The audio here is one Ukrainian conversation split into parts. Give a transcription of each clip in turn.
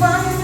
Bye.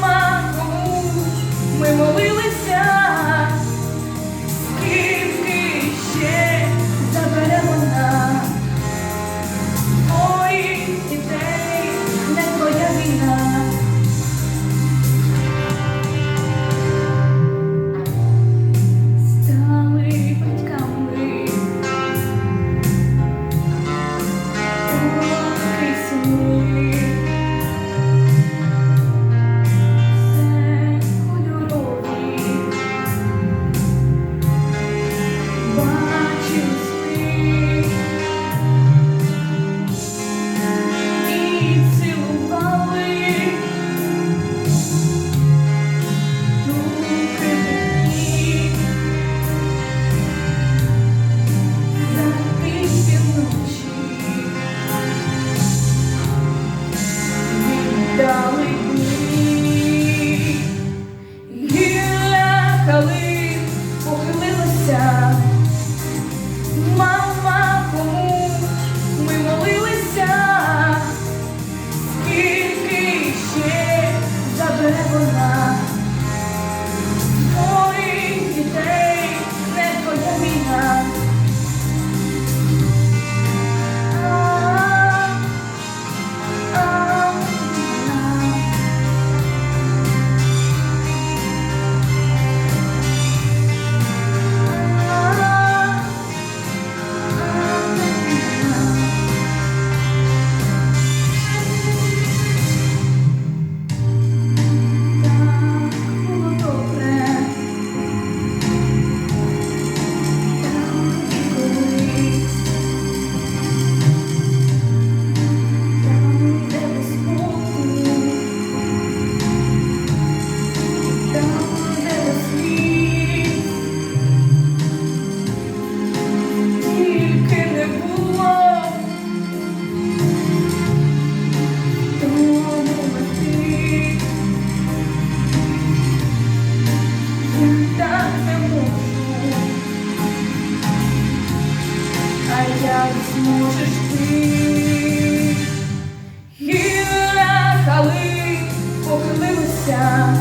як зможеш ти, і нахали похилилися.